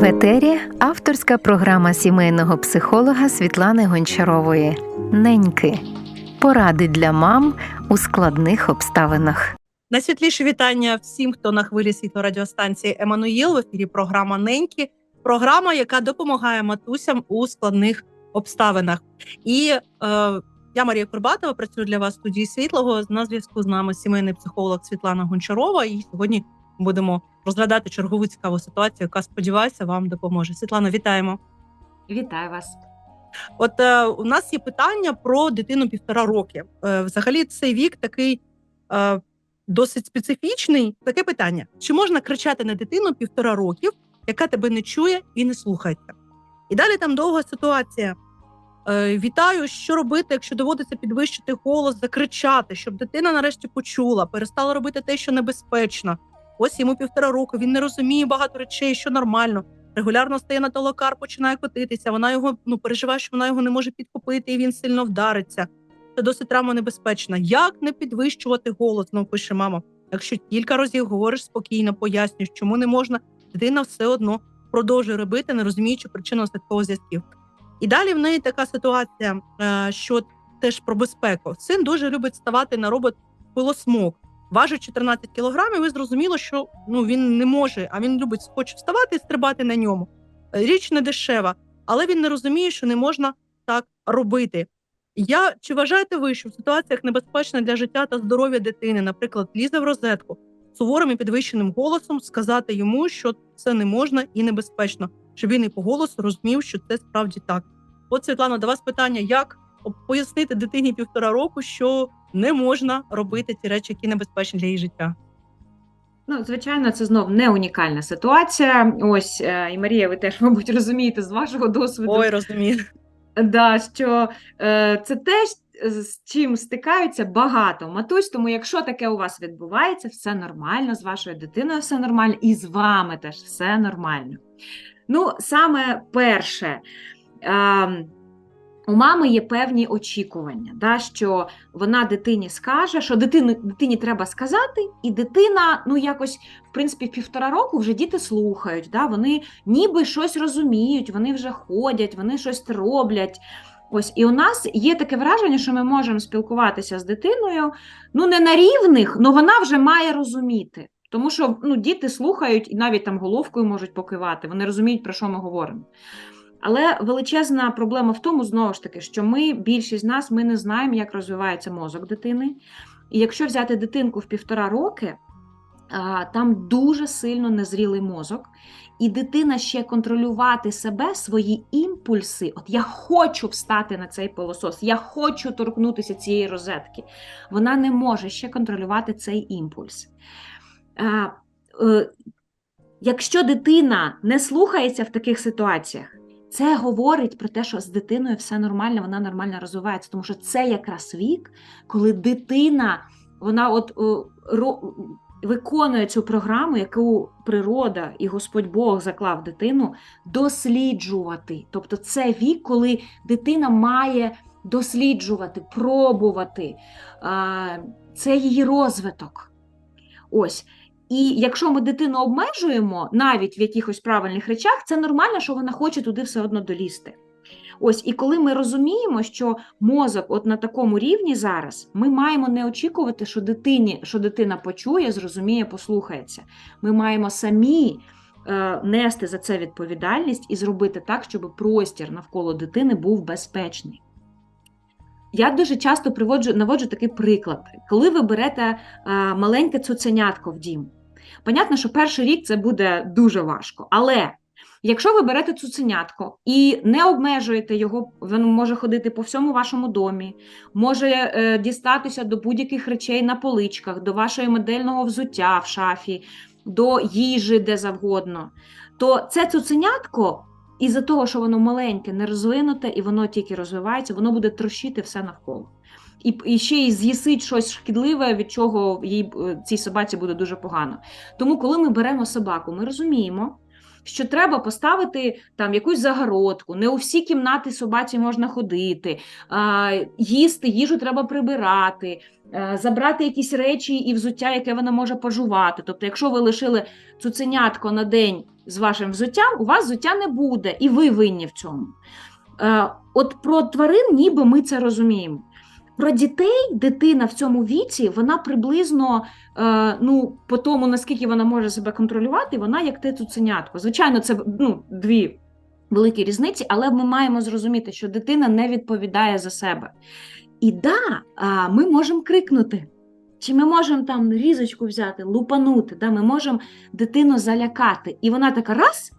В етері авторська програма сімейного психолога Світлани Гончарової Неньки. Поради для мам у складних обставинах. Найсвітліші вітання всім, хто на хвилі світлорадіостанції Еммануїл в ефірі програма Неньки, програма, яка допомагає матусям у складних обставинах. І е, я Марія Курбатова, працюю для вас в студії світлого. На зв'язку з нами сімейний психолог Світлана Гончарова. І сьогодні будемо розглядати чергову цікаву ситуацію, яка сподіваюся вам допоможе. Світлана, вітаємо. Вітаю вас. От е, у нас є питання про дитину півтора роки. Е, взагалі, цей вік такий е, досить специфічний. Таке питання: чи можна кричати на дитину півтора років, яка тебе не чує і не слухається? І далі там довга ситуація. Е, вітаю, що робити, якщо доводиться підвищити голос, закричати, щоб дитина нарешті почула, перестала робити те, що небезпечно. Ось йому півтора року. Він не розуміє багато речей, що нормально. Регулярно стає на толокар, починає котитися. Вона його ну переживає, що вона його не може підхопити, і він сильно вдариться. Це досить травмонебезпечно. Як не підвищувати голос? Ну пише мама. Якщо кілька разів говориш спокійно, пояснюєш, чому не можна, дитина все одно продовжує робити, не розуміючи причину наслідкових зв'язків. І далі в неї така ситуація, е, що теж про безпеку. Син дуже любить ставати на робот пилосмок. Важить 14 кілограмів, і зрозуміло, що ну він не може, а він любить хоче вставати і стрибати на ньому. Річ не дешева, але він не розуміє, що не можна так робити. Я чи вважаєте ви, що в ситуаціях небезпечних для життя та здоров'я дитини, наприклад, лізе в розетку суворим і підвищеним голосом сказати йому, що це не можна і небезпечно, щоб він і по голосу розумів, що це справді так. От Світлана, до вас питання: як пояснити дитині півтора року, що не можна робити ті речі, які небезпечні для її життя? Ну, звичайно, це знов не унікальна ситуація. Ось е, і Марія, ви теж, мабуть, розумієте з вашого досвіду. Ой, розумію. Да, що е, це теж з чим стикаються багато матусь, тому якщо таке у вас відбувається, все нормально, з вашою дитиною все нормально, і з вами теж все нормально. Ну, саме перше. Е, у мами є певні очікування, да, що вона дитині скаже, що дитині, дитині треба сказати, і дитина, ну якось, в принципі, в півтора року вже діти слухають, да, вони ніби щось розуміють, вони вже ходять, вони щось роблять. Ось, і у нас є таке враження, що ми можемо спілкуватися з дитиною, ну не на рівних, але вона вже має розуміти. Тому що ну, діти слухають і навіть там головкою можуть покивати, вони розуміють, про що ми говоримо. Але величезна проблема в тому, знову ж таки, що ми, більшість з нас, ми не знаємо, як розвивається мозок дитини. І якщо взяти дитинку в півтора роки, там дуже сильно незрілий мозок, і дитина ще контролювати себе, свої імпульси. От я хочу встати на цей пилосос, я хочу торкнутися цієї розетки. Вона не може ще контролювати цей імпульс. Е, якщо дитина не слухається в таких ситуаціях, це говорить про те, що з дитиною все нормально, вона нормально розвивається, тому що це якраз вік, коли дитина вона от ро, виконує цю програму, яку природа і Господь Бог заклав дитину, досліджувати. Тобто це вік, коли дитина має досліджувати, пробувати. Це її розвиток. Ось. І якщо ми дитину обмежуємо навіть в якихось правильних речах, це нормально, що вона хоче туди все одно долізти. Ось, і коли ми розуміємо, що мозок от на такому рівні зараз, ми маємо не очікувати, що дитині, що дитина почує, зрозуміє, послухається. Ми маємо самі е, нести за це відповідальність і зробити так, щоб простір навколо дитини був безпечний. Я дуже часто приводжу, наводжу такий приклад, коли ви берете е, маленьке цуценятко в дім. Понятно, що перший рік це буде дуже важко. Але якщо ви берете цуценятко і не обмежуєте його, він може ходити по всьому вашому домі, може е, дістатися до будь-яких речей на поличках, до вашого модельного взуття в шафі, до їжі де завгодно, то це цуценятко. Із-за того, що воно маленьке, не розвинуте, і воно тільки розвивається, воно буде трощити все навколо і і ще й з'їсить щось шкідливе, від чого їй е, цій собаці буде дуже погано. Тому, коли ми беремо собаку, ми розуміємо, що треба поставити там якусь загородку, не у всі кімнати собаці можна ходити, а, їсти, їжу треба прибирати, е, забрати якісь речі і взуття, яке вона може пожувати. Тобто, якщо ви лишили цуценятко на день з вашим взуттям, у вас взуття не буде, і ви винні в цьому. Е, От про тварин, ніби ми це розуміємо. Про дітей дитина в цьому віці, вона приблизно е, ну, по тому, наскільки вона може себе контролювати, вона як те цуценятко. Звичайно, це ну, дві великі різниці, але ми маємо зрозуміти, що дитина не відповідає за себе. І да, ми можемо крикнути. Чи ми можемо там різочку взяти, лупанути, да? ми можемо дитину залякати. І вона така раз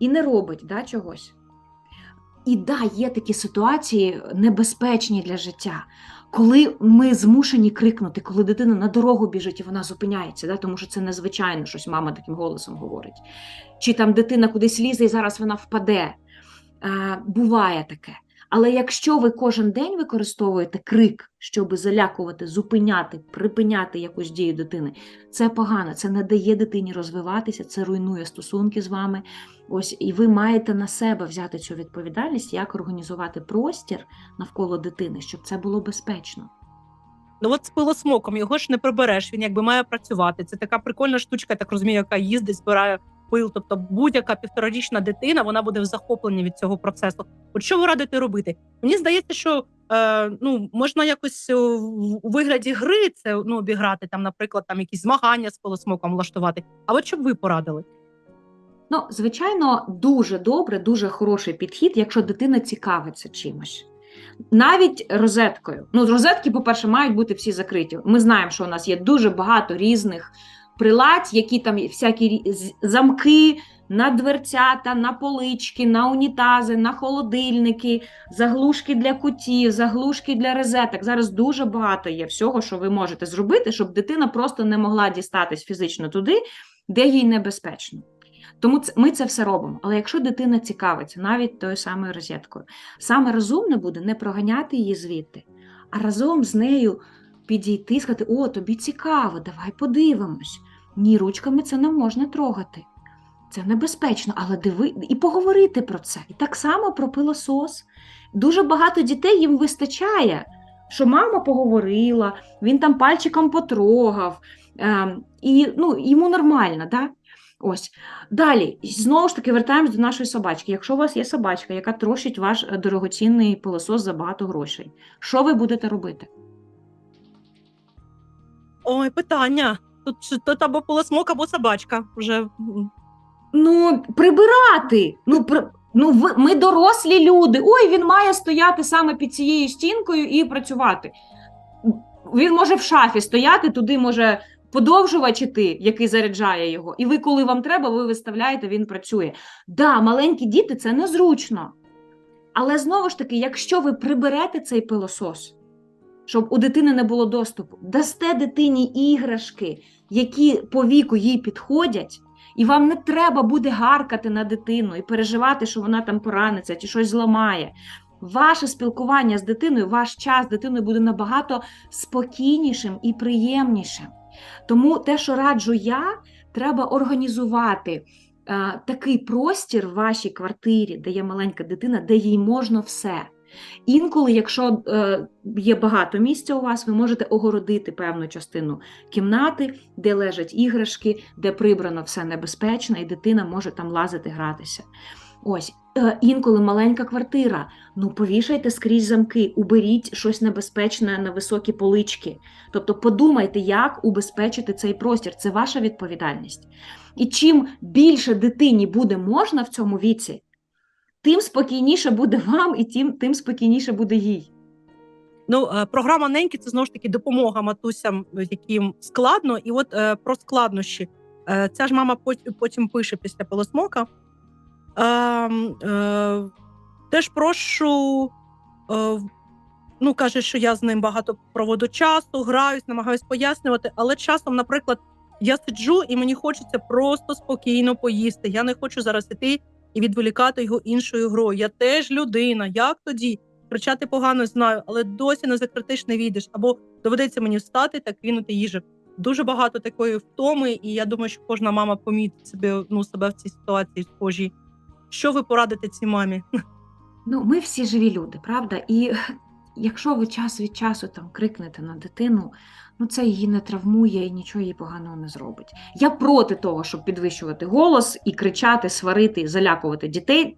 і не робить да, чогось. І да, є такі ситуації небезпечні для життя, коли ми змушені крикнути, коли дитина на дорогу біжить і вона зупиняється, да, тому що це незвичайно щось мама таким голосом говорить. Чи там дитина кудись лізе і зараз вона впаде. Е, буває таке. Але якщо ви кожен день використовуєте крик, щоб залякувати, зупиняти, припиняти якусь дію дитини, це погано, це не дає дитині розвиватися, це руйнує стосунки з вами. Ось і ви маєте на себе взяти цю відповідальність, як організувати простір навколо дитини, щоб це було безпечно. Ну от з пилосмоком його ж не прибереш. Він якби має працювати. Це така прикольна штучка, я так розумію, яка їздить, збирає пил. Тобто будь-яка півторарічна дитина вона буде в захопленні від цього процесу. От що ви радите робити? Мені здається, що е, ну можна якось е, у вигляді гри це ну обіграти там, наприклад, там якісь змагання з пилосмоком влаштувати. А от що б ви порадили? Ну, звичайно, дуже добре, дуже хороший підхід, якщо дитина цікавиться чимось. Навіть розеткою. Ну, розетки, по-перше, мають бути всі закриті. Ми знаємо, що у нас є дуже багато різних прилад, які там всякі замки на дверцята, на полички, на унітази, на холодильники, заглушки для кутів, заглушки для розеток. Зараз дуже багато є всього, що ви можете зробити, щоб дитина просто не могла дістатись фізично туди, де їй небезпечно. Тому ми це все робимо. Але якщо дитина цікавиться навіть тою самою розеткою, саме розумне буде не проганяти її звідти, а разом з нею підійти і сказати: О, тобі цікаво, давай подивимось. Ні, ручками це не можна трогати. Це небезпечно, але диви і поговорити про це. І так само про пилосос. Дуже багато дітей їм вистачає, що мама поговорила, він там пальчиком потрогав, ем, і ну, йому нормально, да? Ось. Далі, знову ж таки, вертаємось до нашої собачки. Якщо у вас є собачка, яка трощить ваш е, дорогоцінний пилосос за багато грошей, що ви будете робити? Ой, питання. Тут тут або пилосмок, або собачка. Вже. Ну, прибирати. Ну, при... ну ми дорослі люди. Ой, він має стояти саме під цією стінкою і працювати. Він може в шафі стояти, туди може подовжувач іти, який заряджає його. І ви, коли вам треба, ви виставляєте, він працює. Да, маленькі діти це незручно. Але знову ж таки, якщо ви приберете цей пилосос, щоб у дитини не було доступу, дасте дитині іграшки, які по віку їй підходять, і вам не треба буде гаркати на дитину і переживати, що вона там пораниться чи щось зламає. Ваше спілкування з дитиною, ваш час з дитиною буде набагато спокійнішим і приємнішим. Тому те, що раджу я, треба організувати е, такий простір в вашій квартирі, де є маленька дитина, де їй можна все. Інколи, якщо е, є багато місця у вас, ви можете огородити певну частину кімнати, де лежать іграшки, де прибрано все небезпечно, і дитина може там лазити, гратися. Ось е, інколи маленька квартира. Ну повішайте скрізь замки, уберіть щось небезпечне на високі полички. Тобто подумайте, як убезпечити цей простір. Це ваша відповідальність. І чим більше дитині буде можна в цьому віці, тим спокійніше буде вам, і тим, тим спокійніше буде їй. Ну, е, програма неньки це знову ж таки допомога матусям, яким складно. І от е, про складнощі. Е, ця ж мама пот- потім пише після пилосмока. Е, е, теж прошу, е, ну каже, що я з ним багато проводу часу, граюсь, намагаюсь пояснювати, але часом, наприклад, я сиджу і мені хочеться просто спокійно поїсти. Я не хочу зараз іти і відволікати його іншою грою. Я теж людина. Як тоді? кричати погано знаю, але досі на закритиш не війдеш, або доведеться мені встати та кинути їжу. дуже багато такої втоми, і я думаю, що кожна мама помітить себе, ну, себе в цій ситуації схожій. Що ви порадите цій мамі? Ну, ми всі живі люди, правда? І якщо ви час від часу там крикнете на дитину, ну це її не травмує і нічого їй поганого не зробить. Я проти того, щоб підвищувати голос і кричати, сварити, залякувати дітей.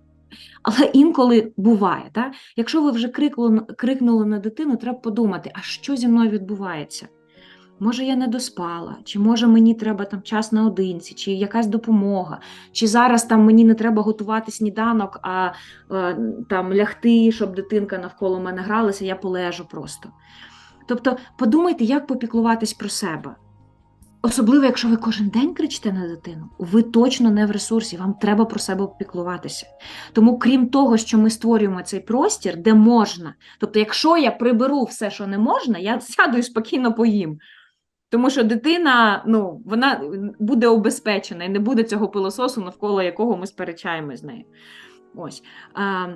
Але інколи буває, так? якщо ви вже крикнули, крикнули на дитину, треба подумати, а що зі мною відбувається? Може, я не доспала, чи може мені треба там час наодинці, чи якась допомога, чи зараз там мені не треба готувати сніданок, а е, там лягти, щоб дитинка навколо мене гралася, я полежу просто. Тобто подумайте, як попіклуватись про себе. Особливо, якщо ви кожен день кричите на дитину, ви точно не в ресурсі, вам треба про себе попіклуватися. Тому, крім того, що ми створюємо цей простір, де можна. Тобто, якщо я приберу все, що не можна, я сяду і спокійно поїм. Тому що дитина ну, вона буде обезпечена і не буде цього пилососу, навколо якого ми сперечаємось з нею. Ось. А,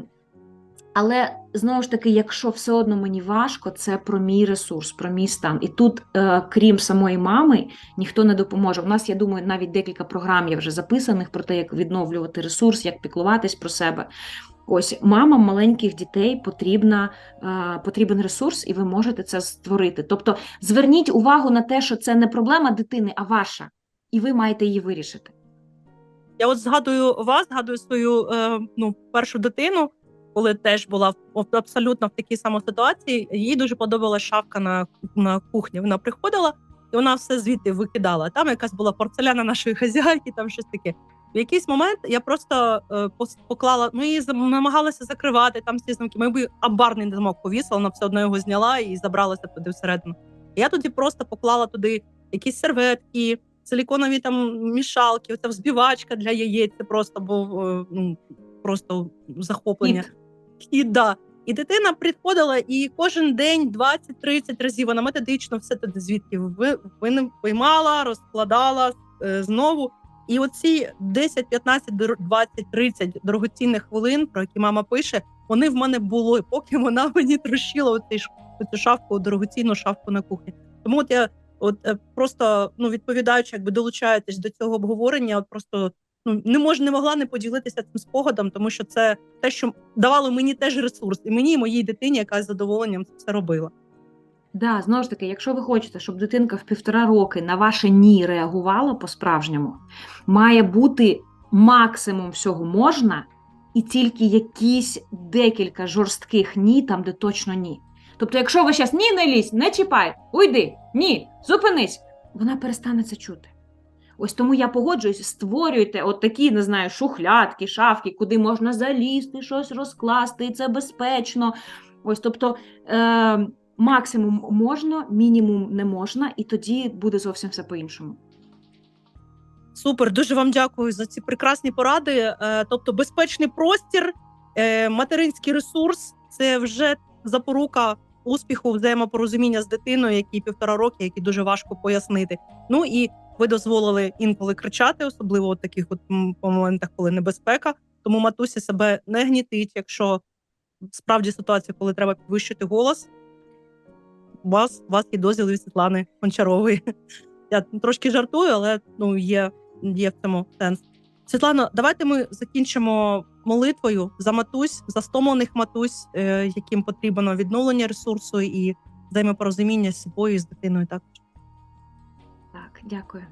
але знову ж таки, якщо все одно мені важко, це про мій ресурс, про мій стан. І тут, е, крім самої мами, ніхто не допоможе. У нас, я думаю, навіть декілька програм є вже записаних про те, як відновлювати ресурс, як піклуватись про себе. Ось мамам маленьких дітей потрібна, е, потрібен ресурс, і ви можете це створити. Тобто зверніть увагу на те, що це не проблема дитини, а ваша, і ви маєте її вирішити. Я от згадую вас, згадую свою е, ну, першу дитину, коли теж була абсолютно в такій самій ситуації. Їй дуже подобалась шафка на, на кухні. Вона приходила і вона все звідти викидала. Там якась була порцеляна нашої хазяйки, там щось таке. В якийсь момент я просто е, поклала, ми її зам- намагалися закривати там ці замки. Ми би амбарний замок повісила, вона все одно його зняла і забралася туди всередину. Я тоді просто поклала туди якісь серветки, силіконові там мішалки, оця взбівачка для яєць. Це просто був е, ну, просто захоплення. І, да. і дитина приходила, і кожен день 20-30 разів вона методично все туди звідки ви, ви- виймала, розкладала е, знову. І оці 10, 15, дор- 20, 30 дорогоцінних хвилин, про які мама пише, вони в мене були, поки вона мені трощила оцей ш- цю шафку, дорогоцінну шафку на кухні. Тому от я от е, просто ну відповідаючи, якби долучаєтесь до цього обговорення, от просто ну не мож, не могла не поділитися цим спогадом, тому що це те, що давало мені теж ресурс, і мені, і моїй дитині, яка з задоволенням це все робила. Да, знову ж таки, якщо ви хочете, щоб дитинка в півтора роки на ваше ні реагувала по-справжньому, має бути максимум всього можна, і тільки якісь декілька жорстких ні, там, де точно ні. Тобто, якщо ви зараз ні, не лізь, не чіпай, уйди, ні, зупинись, вона перестане це чути. Ось тому я погоджуюсь, створюйте от такі, не знаю, шухлядки, шафки, куди можна залізти, щось розкласти, і це безпечно. Ось, тобто, е, максимум можна, мінімум не можна, і тоді буде зовсім все по-іншому. Супер, дуже вам дякую за ці прекрасні поради. Е, Тобто, безпечний простір, е, материнський ресурс це вже запорука успіху, взаємопорозуміння з дитиною, якій півтора роки, який дуже важко пояснити. Ну і ви дозволили інколи кричати, особливо в таких от по моментах, коли небезпека. Тому матусі себе не гнітить, якщо справді ситуація, коли треба підвищити голос. У вас, у вас є дозвіл від Світлани Гончарової. Я трошки жартую, але ну є, є в цьому сенс. Світлано, давайте ми закінчимо молитвою за матусь, за стомлених матусь, е, яким потрібно відновлення ресурсу і взаємопорозуміння з собою і з дитиною. Так Так, дякую.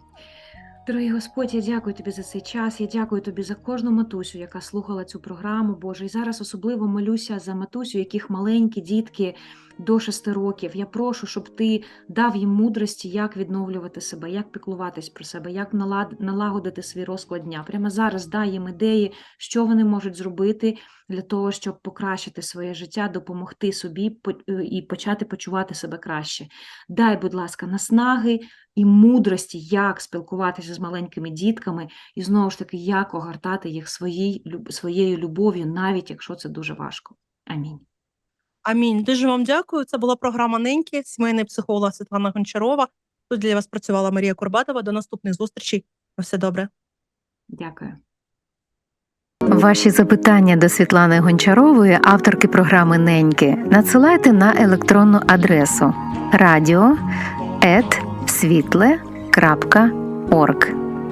Дорогий Господь, я дякую тобі за цей час. Я дякую тобі за кожну матусю, яка слухала цю програму, Боже. І зараз особливо молюся за матусю, яких маленькі дітки до 6 років. Я прошу, щоб ти дав їм мудрості, як відновлювати себе, як піклуватись про себе, як налагодити свій розклад дня. Прямо зараз дай їм ідеї, що вони можуть зробити для того, щоб покращити своє життя, допомогти собі і почати почувати себе краще. Дай, будь ласка, наснаги і мудрості, як спілкуватися з маленькими дітками, і знову ж таки, як огортати їх своєю любов'ю, навіть якщо це дуже важко. Амінь. Амінь. Дуже вам дякую. Це була програма Неньки, сімейний психолог Світлана Гончарова. Тут для вас працювала Марія Курбатова. До наступних зустрічей. На все добре. Дякую. Ваші запитання до Світлани Гончарової, авторки програми Неньки, надсилайте на електронну адресу радіо світле.орг